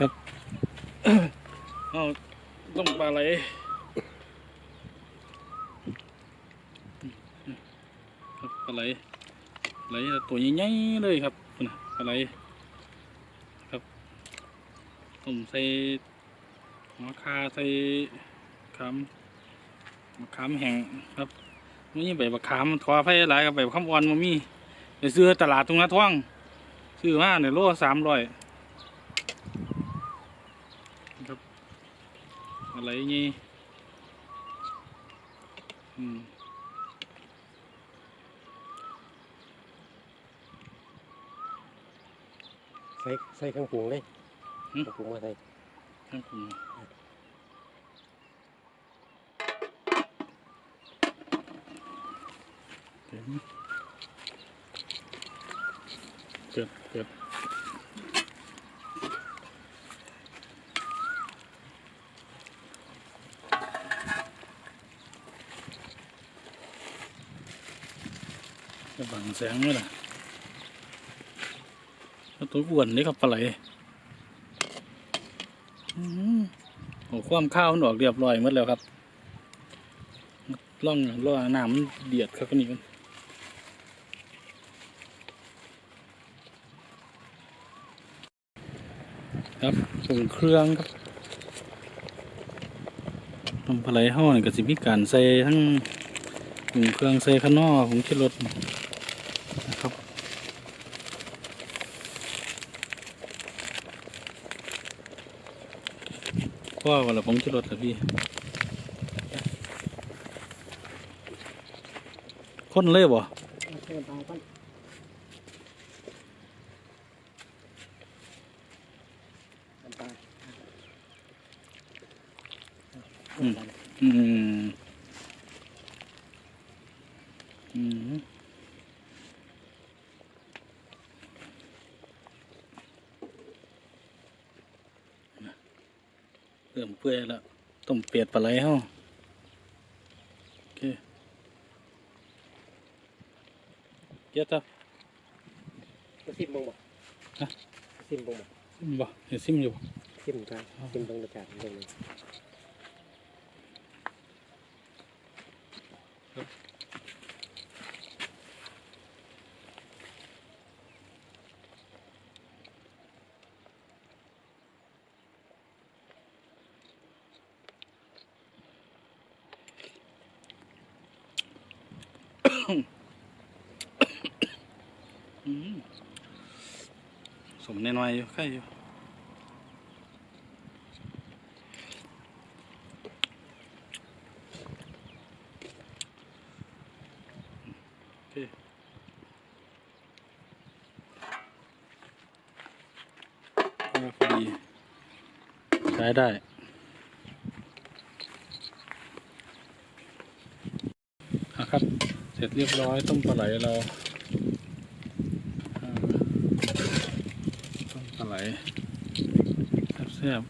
ครับเอาต้มปลาไหลครับปลาไหลไหลตัวใหญ่ๆเลยครับนะปลาไหลครับต้มใส่หัวคาใส่ขามมะขามแห้งครับนี่ใบบมะขามทอไฟหลายกับใบมะขามอ่อนมามีไปซื้อตลาดตรงนั้นท่องซื้อมาในยโลสามร้อย ครับ อะไรเงี้ยอืมใส่ใส่เครื่องปรุงเลยเครื่องปรุงมาใส่ ท่านคุณเกิดเกิด จะบังแสงไหมล่ะแล้วตัวอ้วนนี่ครับปลาไหลอืมโอ้ความข้าวมันออกเรียบร้อยหมดแล้วครับล่องล่อน้ำเดือดครับนี่มันครับปรุงเครื่องครับทำปลาไหลห่อนี่ก็สิมีการใส่ทั้งปรุงเครื่องใส่ข้างนอกของชิรสนะครับ ว่าวันละผมจะลดละพี่ คนเลยบ่เติมไปก่อนน้ำตาลอืมอืม เริ่มเปื่อยแล้วต้มเป็ดปลาไหลเฮาโอเคเยอะจ้ะมาซิมบ้งบ่ฮะซิมบ้งบ่บ่เห็นซิมอยู่บ่ซิมกันซิมเบ้งรสชาติเบ้งเลย สมแน่นอยอยู่ใครอยู่โอเคใช้ได้นะครับ เสร็จเรียบร้อยต้มปลาไหลเราต้มปลาไหลแซ่บ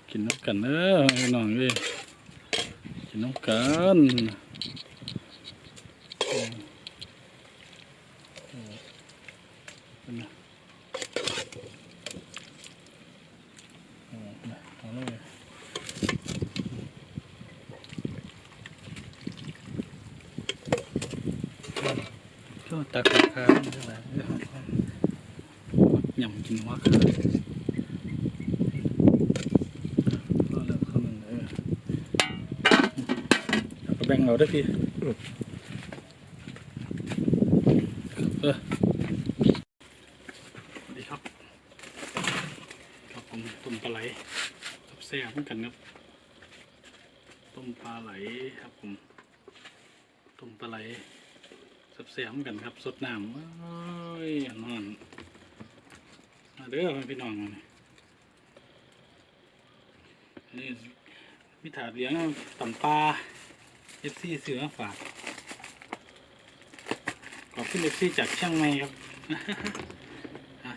ๆกินน้ำกันเนอะน้องเอ้ยกินน้ำกันอืมอืมเป็นไงอืมเอาเลย ก็ ตักราคาไม่ได้ยำกินว่าค่ะก็แล้วเขาหนึ่งเออแบ่งเอาได้พี่เออสวัสดีครับครับผมต้มปลาไหลแซ่บเหมือนกันครับต้มปลาไหลครับผมต้มปลาไหล เสียมกันครับสดน้ำเอ้ยนอนมาเด้อพี่น้องนี่นี่มิถาเลี้ยงต่ำปลาเอฟซีเสือฝากขอบคุณเอฟซีจากเชียงใหม่ครับ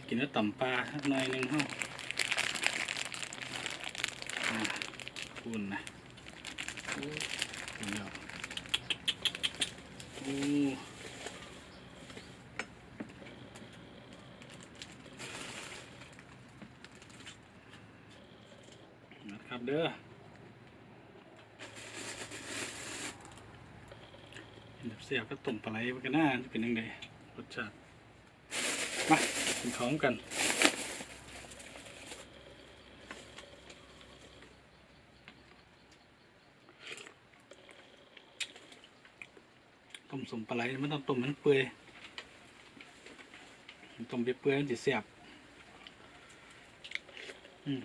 กินแล้วต่ำปลาหน่อยหนึงเท่าคุณนะโอ้คุณแล้วโอ้ ครับเด้อเสียบก็ต้มปลาไหลมันก็น่าจะเป็นยังไงรสชาติมากินของกันต้มสมปลาไหลมันต้องต้มมันเปื่อยต้มเปื่อยมันจะเสียบอืม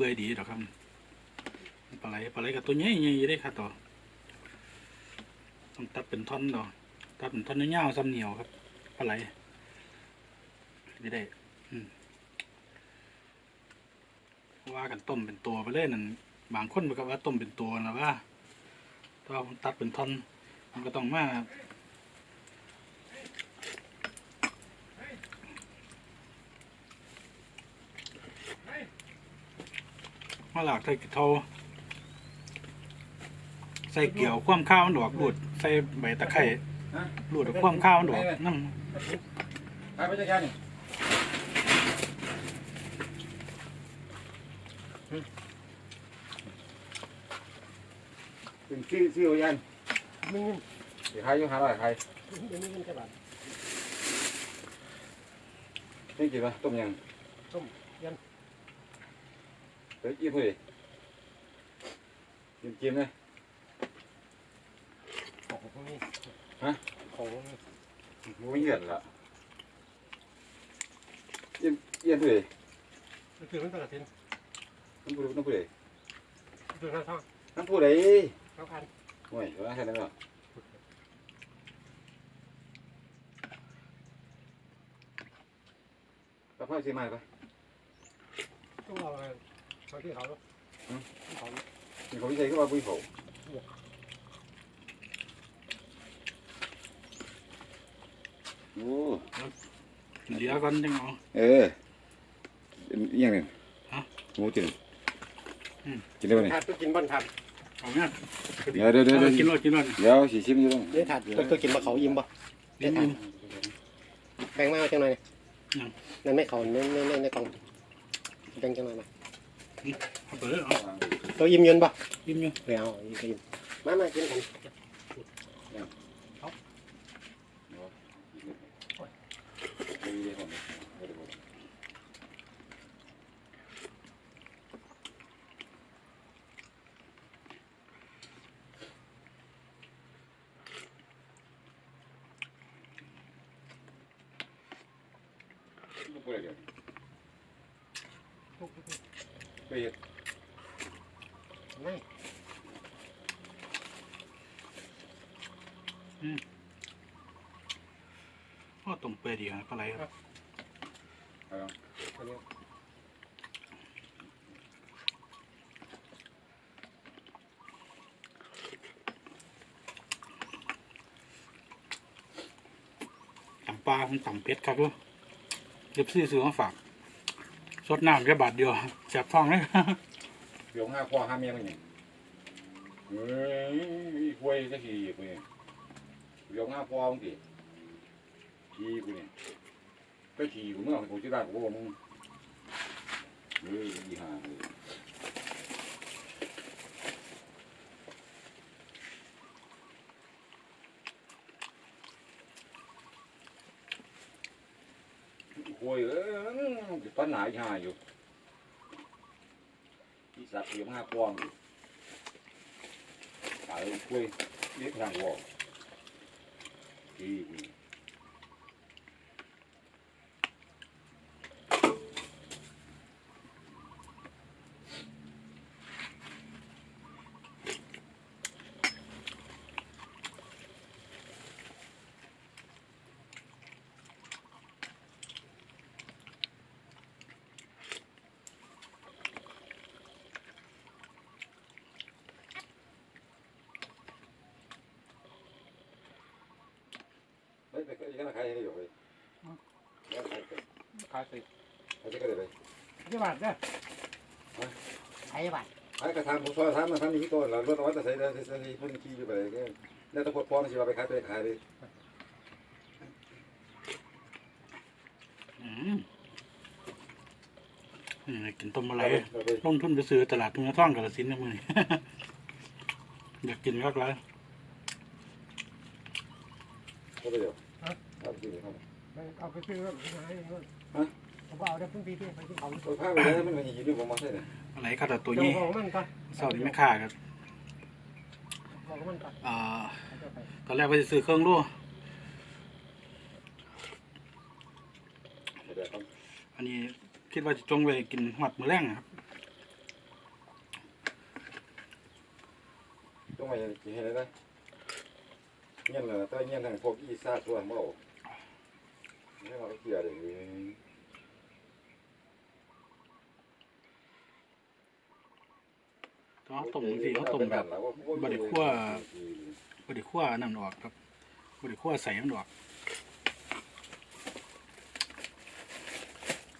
เปื่อยดีดอกครับปลาไหลปลาไหลกับตัวใหญ่ๆได้ค่ะต่อต้องตัดเป็นท่อนดอกตัดเป็นท่อนยาวๆซ้ำเหนียวครับปลาไหลไม่ได้ว่ากันต้มเป็นตัวไปเลยนั่นบางคนบอกว่าต้มเป็นตัวนะว่าถ้าผมตัดเป็นท่อนมันก็ต้องมา มาหลากใส่กระเทาใส่เกี่ยวคว่ำข้าวมันดอกรูด ใส่ใบตะไคร้ฮะรูดเอาคว่ำข้าวมันดอกน้ไปไปจัดการนี่เป็นชื่อชื่อเอายันมึงเดี๋ยวใครอยู่หาอะไรใครเดี๋ยวนี้มันจะบาดนี่กินปะต้มยังต้ม ยันเดี๋ยวจิ้มเลยจิ้มจิ้มเลยของพวกนี้ฮะของพวกนี้มันไม่เหี้ยนละจิ้มเยี่ยมเลยมันคือมันตลอดเส้นน้ำผู้น้ำผู้ใดคือข้างช่องน้ำผู้ใดข้างพันโอ้ยร้านแค่นั้นเหรอกระเพราซีมาปะต้องเอาอะ ไรทางที่เขาเขามีเขาวิจัยเข้ามาปุ้ยเขาโอ้ำเดี๋ยวก่อนจังเอาเอออยังไงฮะหมูจิ้มอืมกินได้ปะเนี่ยถาดตัวกินบ้านถาดเอาเนี่ยเดี๋ยวเดี๋ยวเดี๋ยวเอาเดี๋ยวกินรสกินรสเดี๋ยวสีชิมอยู่ต้องเนี่ยถาดตัวตัวกินมาเขายิ้มบ่ลิ้นยิ้มแบ่งมาจังหน่อยยังนั่นไม่เขาในในในในกล่องแบ่งจังหน่อยมา เอาไปเลยเอาตัวยิ้มยืนบ่ยิ้มอยู่เดี๋ยวยิ้มยิ้มมามากินกันไป เฮ็ดไม่พ่อต้มเปื่อยดีนะปลาไหลครับเอาอันนี้ตำปลาผมตำเป็ดครับด้วยเดี๋ยวซื้อซื้อมาฝาก สดน้ำแค่บาทเดียวแสบท้องเลยเดี๋ยวห้าพ่อห้าเมียมันยังเฮ้ยคุยก็ขี่กูเนี่ยเดี๋ยวห้าพ่อมึงสิขี่กูเนี่ยก็ขี่กูเมื่อกูที่บ้านกูบอกมึงเฮ้ยอีห่าเลยคุยเอ้ย ปัญหาอีห่าอยู่ที่สัตว์เลี้ยงห้าปองขายกล้วยเลี้ยงทางวอกที่ な買えไよ、ขายんか入ってる。買って。買ってくればいい。買ってばっか。買えば。ให้กระทำผู้ช่ยทำมาทำมีที่ตัวเราลดวัตถุใส่ได้ใส่ได้พ่นที่อยู่ไปเลยเนี่ยแล้ตะพดพร้อมชีวไปขายไปขายเลยนี่กินต้มอะไรต้องทุนไปซื้อตลาดทุ่งท่องกับะสินนะมึงอยากกินก็ไรก็ไปเดี๋ยว เอาไปกินครับเอาไปซื้อรถมาให้รถฮะผมก็เอาได้พึ่งปีที่ไปที่เขาเอาผ้าไปเลยมันมันหิวด้วยผมมาใส่เนี่ยอะไรครับแต่ตัวเจ้านี้ของมันก่อนเศร้านี้ไม่ค่าครับบอกมันก่อนอ่าเอาเจ้าไปตอนแรกว่าจะซื้อเครื่องรั่วเดี๋ยวครับอันนี้คิดว่าจะจงไปกินหอดมือแรงครับต้องมากินให้ได้เงี้ยนะแต่เงี้ยทางพวกอีซ่าตัวเมา ไม่เอาเกลือเลยเขาต้มสิเขาต้มแบบบไดิคั่วบไดิคั่วน้ำออกครับบไดิคั่วใส่มันออก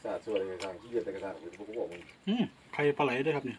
สาดส่วยทางที่เย็นแต่กระทางผมก็บอกมึงอืมไข่ปลาไหลด้วยครับเนี่ย